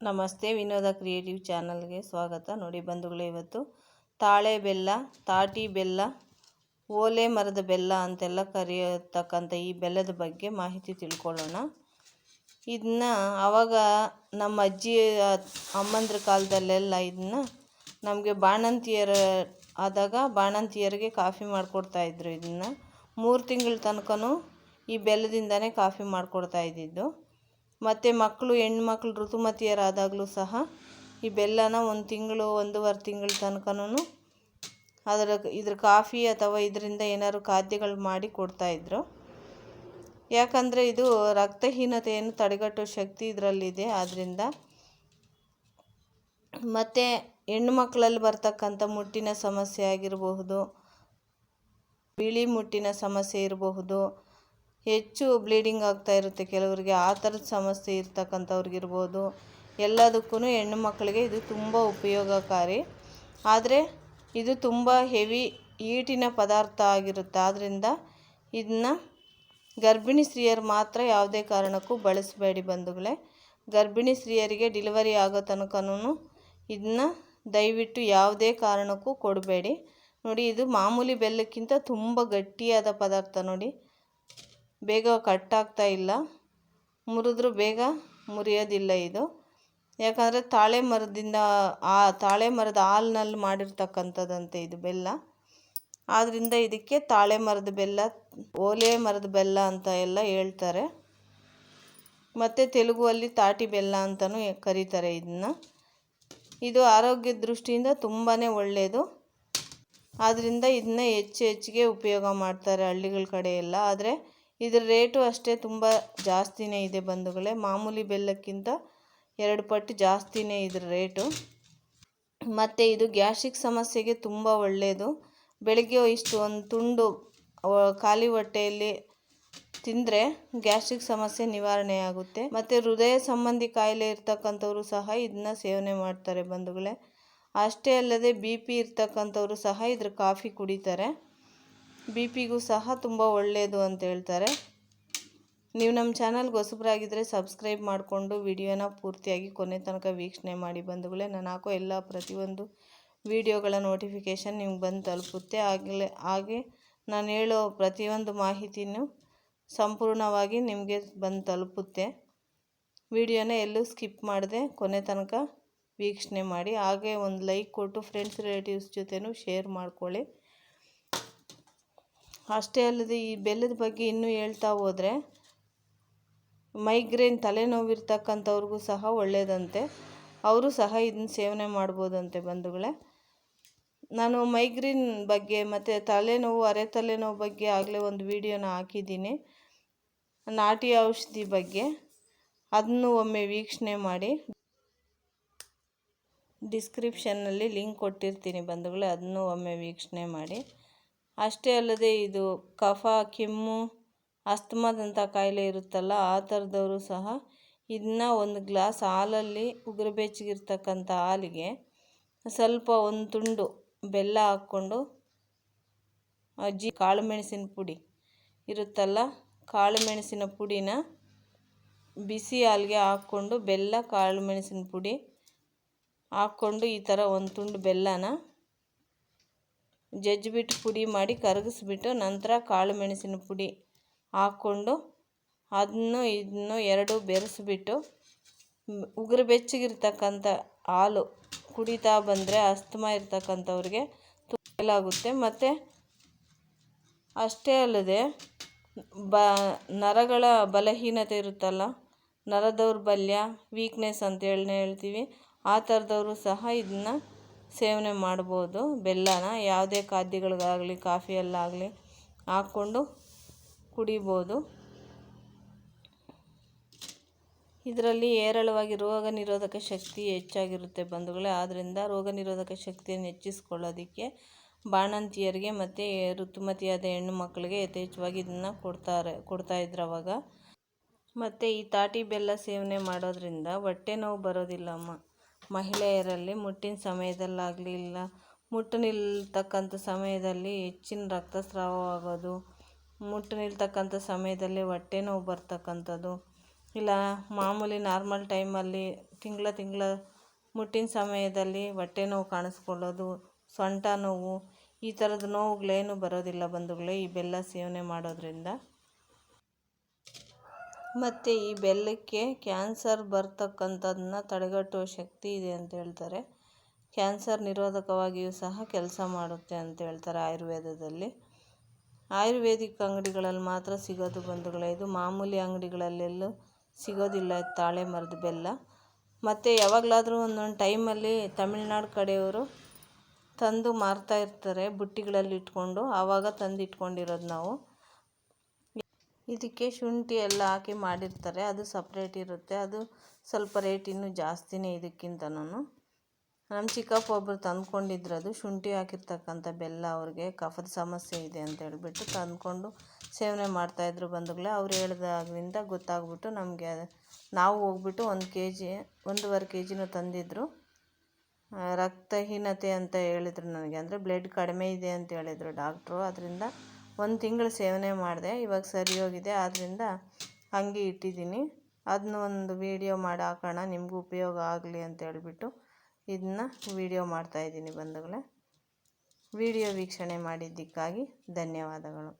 ನಮಸ್ತೆ ವಿನೋದ ಕ್ರಿಯೇಟಿವ್ ಚಾನಲ್ಗೆ ಸ್ವಾಗತ. ನೋಡಿ ಬಂಧುಗಳೇ, ಇವತ್ತು ತಾಳೆ ಬೆಲ್ಲ, ತಾಟಿ ಬೆಲ್ಲ, ಓಲೆ ಮರದ ಬೆಲ್ಲ ಅಂತೆಲ್ಲ ಕರೆಯತಕ್ಕಂಥ ಈ ಬೆಲ್ಲದ ಬಗ್ಗೆ ಮಾಹಿತಿ ತಿಳ್ಕೊಳ್ಳೋಣ. ಇದನ್ನ ಆವಾಗ ನಮ್ಮ ಅಜ್ಜಿ, ಅಮ್ಮಂದ್ರ ಕಾಲದಲ್ಲೆಲ್ಲ ಇದನ್ನ ನಮಗೆ ಬಾಣಂತಿಯರ ಆದಾಗ ಬಾಣಂತಿಯರಿಗೆ ಕಾಫಿ ಮಾಡಿಕೊಡ್ತಾಯಿದ್ರು ಇದನ್ನು ಮೂರು ತಿಂಗಳ ತನಕನೂ ಈ ಬೆಲ್ಲದಿಂದನೇ ಕಾಫಿ ಮಾಡಿಕೊಡ್ತಾ ಇದ್ದಿದ್ದು. ಮತ್ತು ಮಕ್ಕಳು ಹೆಣ್ಮಕ್ಳು ಋತುಮತಿಯರಾದಾಗಲೂ ಸಹ ಈ ಬೆಲ್ಲನ ಒಂದು ತಿಂಗಳು, ಒಂದೂವರೆ ತಿಂಗಳ ತನಕನೂ ಅದರ ಇದ್ರ ಕಾಫಿ ಅಥವಾ ಇದರಿಂದ ಏನಾದ್ರು ಖಾದ್ಯಗಳು ಮಾಡಿ ಕೊಡ್ತಾಯಿದ್ರು ಯಾಕಂದರೆ ಇದು ರಕ್ತಹೀನತೆಯನ್ನು ತಡೆಗಟ್ಟೋ ಶಕ್ತಿ ಇದರಲ್ಲಿದೆ. ಆದ್ದರಿಂದ ಮತ್ತು ಹೆಣ್ಣು ಮಕ್ಕಳಲ್ಲಿ ಬರ್ತಕ್ಕಂಥ ಮುಟ್ಟಿನ ಸಮಸ್ಯೆ ಆಗಿರಬಹುದು, ಬಿಳಿ ಮುಟ್ಟಿನ ಸಮಸ್ಯೆ ಇರಬಹುದು ಹೆಚ್ಚು ಬ್ಲೀಡಿಂಗ್ ಆಗ್ತಾ ಇರುತ್ತೆ ಕೆಲವರಿಗೆ. ಆ ಥರದ ಸಮಸ್ಯೆ ಇರ್ತಕ್ಕಂಥವ್ರಿಗಿರ್ಬೋದು. ಎಲ್ಲದಕ್ಕೂ ಹೆಣ್ಣು ಮಕ್ಕಳಿಗೆ ಇದು ತುಂಬ ಉಪಯೋಗಕಾರಿ. ಆದರೆ ಇದು ತುಂಬ ಹೆವಿ ಈಟಿನ ಪದಾರ್ಥ ಆಗಿರುತ್ತೆ. ಆದ್ದರಿಂದ ಇದನ್ನ ಗರ್ಭಿಣಿ ಸ್ತ್ರೀಯರು ಮಾತ್ರ ಯಾವುದೇ ಕಾರಣಕ್ಕೂ ಬಳಸಬೇಡಿ ಬಂಧುಗಳೇ. ಗರ್ಭಿಣಿ ಸ್ತ್ರೀಯರಿಗೆ ಡಿಲಿವರಿ ಆಗೋ ತನಕನೂ ಇದನ್ನ ದಯವಿಟ್ಟು ಯಾವುದೇ ಕಾರಣಕ್ಕೂ ಕೊಡಬೇಡಿ. ನೋಡಿ, ಇದು ಮಾಮೂಲಿ ಬೆಲ್ಲಕ್ಕಿಂತ ತುಂಬ ಗಟ್ಟಿಯಾದ ಪದಾರ್ಥ ನೋಡಿ. ಬೇಗ ಕಟ್ ಆಗ್ತಾ ಇಲ್ಲ. ಮುರಿದ್ರೂ ಬೇಗ ಮುರಿಯೋದಿಲ್ಲ ಇದು. ಯಾಕಂದರೆ ತಾಳೆ ಮರದಿಂದ, ಆ ತಾಳೆ ಮರದ ಹಾಲ್ನಲ್ಲಿ ಮಾಡಿರ್ತಕ್ಕಂಥದ್ದಂತೆ ಇದು ಬೆಲ್ಲ. ಆದ್ದರಿಂದ ಇದಕ್ಕೆ ತಾಳೆ ಮರದ ಬೆಲ್ಲ, ಓಲೆ ಮರದ ಬೆಲ್ಲ ಅಂತ ಎಲ್ಲ ಹೇಳ್ತಾರೆ. ಮತ್ತು ತೆಲುಗುವಲ್ಲಿ ತಾಟಿ ಬೆಲ್ಲ ಅಂತಲೂ ಕರೀತಾರೆ ಇದನ್ನು. ಇದು ಆರೋಗ್ಯ ದೃಷ್ಟಿಯಿಂದ ತುಂಬಾ ಒಳ್ಳೆಯದು ಆದ್ದರಿಂದ ಇದನ್ನ ಹೆಚ್ಚು ಹೆಚ್ಚಿಗೆ ಉಪಯೋಗ ಮಾಡ್ತಾರೆ ಹಳ್ಳಿಗಳ ಕಡೆ ಎಲ್ಲ. ಆದರೆ ಇದ್ರ ರೇಟು ಅಷ್ಟೇ ತುಂಬ ಜಾಸ್ತಿನೇ ಇದೆ ಬಂಧುಗಳೇ. ಮಾಮೂಲಿ ಬೆಲ್ಲಕ್ಕಿಂತ ಎರಡು ಪಟ್ಟು ಜಾಸ್ತಿನೇ ಇದ್ರ ರೇಟು. ಮತ್ತು ಇದು ಗ್ಯಾಸ್ಟ್ರಿಕ್ ಸಮಸ್ಯೆಗೆ ತುಂಬ ಒಳ್ಳೆಯದು ಬೆಳಗ್ಗೆ ಇಷ್ಟು ಒಂದು ತುಂಡು ಖಾಲಿ ಹೊಟ್ಟೆಯಲ್ಲಿ ತಿಂದರೆ ಗ್ಯಾಸ್ಟ್ರಿಕ್ ಸಮಸ್ಯೆ ನಿವಾರಣೆ ಆಗುತ್ತೆ. ಮತ್ತು ಹೃದಯ ಸಂಬಂಧಿ ಕಾಯಿಲೆ ಇರ್ತಕ್ಕಂಥವ್ರು ಸಹ ಇದನ್ನ ಸೇವನೆ ಮಾಡ್ತಾರೆ ಬಂಧುಗಳೇ. ಅಷ್ಟೇ ಅಲ್ಲದೆ ಬಿ ಪಿ ಇರ್ತಕ್ಕಂಥವರು ಸಹ ಇದ್ರ ಕಾಫಿ ಕುಡಿತಾರೆ. ಬಿ ಪಿಗೂ ಸಹ ತುಂಬ ಒಳ್ಳೆಯದು ಅಂತ ಹೇಳ್ತಾರೆ. ನೀವು ನಮ್ಮ ಚಾನಲ್ಗೆ ಹೊಸಬ್ರಾಗಿದ್ದರೆ ಸಬ್ಸ್ಕ್ರೈಬ್ ಮಾಡಿಕೊಂಡು ವಿಡಿಯೋನ ಪೂರ್ತಿಯಾಗಿ ಕೊನೆ ತನಕ ವೀಕ್ಷಣೆ ಮಾಡಿ ಬಂಧುಗಳೇ, ನಾನು ಹಾಕೋ ಎಲ್ಲ ಪ್ರತಿಯೊಂದು ವಿಡಿಯೋಗಳ ನೋಟಿಫಿಕೇಷನ್ ನಿಮ್ಗೆ ಬಂದು ತಲುಪುತ್ತೆ. ಆಗಲೇ, ಹಾಗೆ ನಾನು ಹೇಳೋ ಪ್ರತಿಯೊಂದು ಮಾಹಿತಿನೂ ಸಂಪೂರ್ಣವಾಗಿ ನಿಮಗೆ ಬಂದು ತಲುಪುತ್ತೆ. ವಿಡಿಯೋನ ಎಲ್ಲೂ ಸ್ಕಿಪ್ ಮಾಡದೆ ಕೊನೆ ತನಕ ವೀಕ್ಷಣೆ ಮಾಡಿ, ಹಾಗೆ ಒಂದು ಲೈಕ್ ಕೊಟ್ಟು ಫ್ರೆಂಡ್ಸ್ ರಿಲೇಟಿವ್ಸ್ ಜೊತೆನೂ ಶೇರ್ ಮಾಡ್ಕೊಳ್ಳಿ. ಅಷ್ಟೇ ಅಲ್ಲದೆ ಈ ಬೆಲ್ಲದ ಬಗ್ಗೆ ಇನ್ನೂ ಹೇಳ್ತಾ ಹೋದರೆ, ಮೈಗ್ರೇನ್ ತಲೆನೋವಿರ್ತಕ್ಕಂಥವ್ರಿಗೂ ಸಹ ಒಳ್ಳೆಯದಂತೆ ಅವರು ಸಹ ಇದನ್ನ ಸೇವನೆ ಮಾಡ್ಬೋದಂತೆ ಬಂಧುಗಳೇ. ನಾನು ಮೈಗ್ರೇನ್ ಬಗ್ಗೆ ಮತ್ತು ತಲೆನೋವು, ಅರೆ ತಲೆನೋವು ಬಗ್ಗೆ ಆಗಲೇ ಒಂದು ವಿಡಿಯೋನ ಹಾಕಿದ್ದೀನಿ. ನಾಟಿ ಔಷಧಿ ಬಗ್ಗೆ ಅದನ್ನು ಒಮ್ಮೆ ವೀಕ್ಷಣೆ ಮಾಡಿ. ಡಿಸ್ಕ್ರಿಪ್ಷನ್ನಲ್ಲಿ ಲಿಂಕ್ ಕೊಟ್ಟಿರ್ತೀನಿ ಬಂಧುಗಳೇ, ಅದನ್ನು ಒಮ್ಮೆ ವೀಕ್ಷಣೆ ಮಾಡಿ. ಅಷ್ಟೇ ಅಲ್ಲದೆ ಇದು ಕಫ, ಕೆಮ್ಮು ಅಸ್ತಮಾದಂಥ ಕಾಯಿಲೆ ಇರುತ್ತಲ್ಲ, ಆ ಥರದವರು ಸಹ ಇದನ್ನ ಒಂದು ಗ್ಲಾಸ್ ಹಾಲಲ್ಲಿ ಉಗುರು ಬೆಚ್ಚಗಿರ್ತಕ್ಕಂಥ ಹಾಲಿಗೆ ಸ್ವಲ್ಪ ಒಂದು ತುಂಡು ಬೆಲ್ಲ ಹಾಕ್ಕೊಂಡು ಅಜ್ಜಿ ಕಾಳು ಮೆಣಸಿನ ಪುಡಿ ಇರುತ್ತಲ್ಲ, ಕಾಳು ಮೆಣಸಿನ ಪುಡಿನ ಬಿಸಿ ಹಾಲಿಗೆ ಹಾಕ್ಕೊಂಡು ಬೆಲ್ಲ, ಕಾಳು ಮೆಣಸಿನ ಪುಡಿ ಹಾಕ್ಕೊಂಡು ಈ ಥರ ಒಂದು ತುಂಡು ಬೆಲ್ಲನ ಜಜ್ಜಿಬಿಟ್ಟು ಪುಡಿ ಮಾಡಿ ಕರಗಿಸ್ಬಿಟ್ಟು ನಂತರ ಕಾಳು ಮೆಣಸಿನ ಪುಡಿ ಹಾಕ್ಕೊಂಡು ಅದನ್ನು ಇದನ್ನು ಎರಡು ಬೆರೆಸಿಬಿಟ್ಟು ಉಗುರು ಬೆಚ್ಚಗಿರ್ತಕ್ಕಂಥ ಹಾಲು ಕುಡಿತಾ ಬಂದರೆ ಅಸ್ತಮ ಇರ್ತಕ್ಕಂಥವ್ರಿಗೆ ಮೇಲಾಗುತ್ತೆ ಮತ್ತು ಅಷ್ಟೇ ಅಲ್ಲದೆ ಬ ನರಗಳ ಬಲಹೀನತೆ ಇರುತ್ತಲ್ಲ ನರ ದೌರ್ಬಲ್ಯ ವೀಕ್ನೆಸ್ ಅಂತೇಳಿ ಹೇಳ್ತೀವಿ. ಆ ಥರದವರು ಸಹ ಇದನ್ನ ಸೇವನೆ ಮಾಡ್ಬೋದು. ಬೆಲ್ಲನ ಯಾವುದೇ ಖಾದ್ಯಗಳಿಗಾಗಲಿ, ಕಾಫಿಯಲ್ಲಾಗಲಿ ಹಾಕ್ಕೊಂಡು ಕುಡಿಬೋದು. ಇದರಲ್ಲಿ ಹೇರಳವಾಗಿ ರೋಗ ನಿರೋಧಕ ಶಕ್ತಿ ಹೆಚ್ಚಾಗಿರುತ್ತೆ ಬಂಧುಗಳೇ. ಆದ್ದರಿಂದ ರೋಗ ನಿರೋಧಕ ಶಕ್ತಿಯನ್ನು ಹೆಚ್ಚಿಸ್ಕೊಳ್ಳೋದಕ್ಕೆ ಬಾಣಂತಿಯರಿಗೆ ಮತ್ತು ಋತುಮತಿಯಾದ ಹೆಣ್ಣು ಮಕ್ಕಳಿಗೆ ಯಥೇಚ್ಛವಾಗಿ ಇದನ್ನು ಕೊಡ್ತಾರೆ ಕೊಡ್ತಾಯಿದ್ರು ಅವಾಗ. ಮತ್ತು ಈ ತಾಟಿ ಬೆಲ್ಲ ಸೇವನೆ ಮಾಡೋದ್ರಿಂದ ಹೊಟ್ಟೆ ನೋವು ಬರೋದಿಲ್ಲಮ್ಮ ಮಹಿಳೆಯರಲ್ಲಿ ಮುಟ್ಟಿನ ಸಮಯದಲ್ಲಾಗಲಿ ಇಲ್ಲ, ಮುಟ್ಟು ನಿಲ್ತಕ್ಕಂಥ ಸಮಯದಲ್ಲಿ ಹೆಚ್ಚಿನ ರಕ್ತಸ್ರಾವವಾಗೋದು, ಮುಟ್ಟು ನಿಲ್ತಕ್ಕಂಥ ಸಮಯದಲ್ಲಿ ಹೊಟ್ಟೆ ನೋವು ಬರ್ತಕ್ಕಂಥದ್ದು, ಇಲ್ಲ ಮಾಮೂಲಿ ನಾರ್ಮಲ್ ಟೈಮಲ್ಲಿ ತಿಂಗಳ ತಿಂಗಳ ಮುಟ್ಟಿನ ಸಮಯದಲ್ಲಿ ಹೊಟ್ಟೆ ನೋವು ಕಾಣಿಸ್ಕೊಳ್ಳೋದು, ಸೊಂಟ ನೋವು, ಈ ಥರದ ನೋವುಗಳೇನು ಬರೋದಿಲ್ಲ ಬಂಧುಗಳೇ, ಈ ಬೆಲ್ಲ ಸೇವನೆ ಮಾಡೋದ್ರಿಂದ. ಮತ್ತು ಈ ಬೆಲ್ಲಕ್ಕೆ ಕ್ಯಾನ್ಸರ್ ಬರ್ತಕ್ಕಂಥದ್ದನ್ನ ತಡೆಗಟ್ಟುವ ಶಕ್ತಿ ಇದೆ ಅಂತ ಹೇಳ್ತಾರೆ. ಕ್ಯಾನ್ಸರ್ ನಿರೋಧಕವಾಗಿಯೂ ಸಹ ಕೆಲಸ ಮಾಡುತ್ತೆ ಅಂತ ಹೇಳ್ತಾರೆ ಆಯುರ್ವೇದದಲ್ಲಿ. ಆಯುರ್ವೇದಿಕ್ ಅಂಗಡಿಗಳಲ್ಲಿ ಮಾತ್ರ ಸಿಗೋದು ಬಂಧುಗಳೇ, ಇದು ಮಾಮೂಲಿ ಅಂಗಡಿಗಳಲ್ಲೆಲ್ಲೂ ಸಿಗೋದಿಲ್ಲ ತಾಳೆ ಮರದ ಬೆಲ್ಲ. ಮತ್ತು ಯಾವಾಗಲಾದರೂ ಒಂದೊಂದು ಟೈಮಲ್ಲಿ ತಮಿಳ್ನಾಡು ಕಡೆಯವರು ತಂದು ಮಾರ್ತಾ ಇರ್ತಾರೆ ಬುಟ್ಟಿಗಳಲ್ಲಿ ಇಟ್ಕೊಂಡು ಆವಾಗ ತಂದು ಇಟ್ಕೊಂಡಿರೋದು ನಾವು. ಇದಕ್ಕೆ ಶುಂಠಿ ಎಲ್ಲ ಹಾಕಿ ಮಾಡಿರ್ತಾರೆ. ಅದು ಸಪ್ರೇಟ್ ಇರುತ್ತೆ. ಅದು ಸ್ವಲ್ಪ ರೇಟ್ ಇನ್ನೂ ಜಾಸ್ತಿನೇ ಇದಕ್ಕಿಂತನೂ ನಮ್ಮ ಚಿಕ್ಕಪ್ಪ ಒಬ್ಬರು ತಂದ್ಕೊಂಡಿದ್ರು ಅದು. ಶುಂಠಿ ಹಾಕಿರ್ತಕ್ಕಂಥ ಬೆಲ್ಲ ಅವ್ರಿಗೆ ಕಫದ ಸಮಸ್ಯೆ ಇದೆ ಅಂತ ಹೇಳಿಬಿಟ್ಟು ತಂದ್ಕೊಂಡು ಸೇವನೆ ಮಾಡ್ತಾಯಿದ್ರು ಬಂಧುಗಳೇ. ಅವ್ರು ಹೇಳಿದಾಗ್ಲಿಂದ ಗೊತ್ತಾಗ್ಬಿಟ್ಟು ನಮಗೆ ನಾವು ಹೋಗ್ಬಿಟ್ಟು ಒಂದು ಕೆ ಜಿ ಒಂದೂವರೆ ಕೆ ಜಿನೂ ತಂದಿದ್ದರು ರಕ್ತಹೀನತೆ ಅಂತ ಹೇಳಿದ್ರು ನನಗೆ. ಅಂದರೆ ಬ್ಲಡ್ ಕಡಿಮೆ ಇದೆ ಅಂತ ಹೇಳಿದರು ಡಾಕ್ಟ್ರು. ಅದರಿಂದ ಒಂದು ತಿಂಗಳು ಸೇವನೆ ಮಾಡಿದೆ, ಇವಾಗ ಸರಿ ಹೋಗಿದೆ. ಆದ್ದರಿಂದ ಹಾಗೆ ಇಟ್ಟಿದ್ದೀನಿ. ಅದನ್ನ ಒಂದು ವೀಡಿಯೋ ಮಾಡಿ ಹಾಕೋಣ, ನಿಮಗೂ ಉಪಯೋಗ ಆಗಲಿ ಅಂತ ಹೇಳಿಬಿಟ್ಟು ಇದನ್ನ ವೀಡಿಯೋ ಮಾಡ್ತಾಯಿದ್ದೀನಿ ಬಂಧುಗಳೇ. ವೀಡಿಯೋ ವೀಕ್ಷಣೆ ಮಾಡಿದ್ದಕ್ಕಾಗಿ ಧನ್ಯವಾದಗಳು.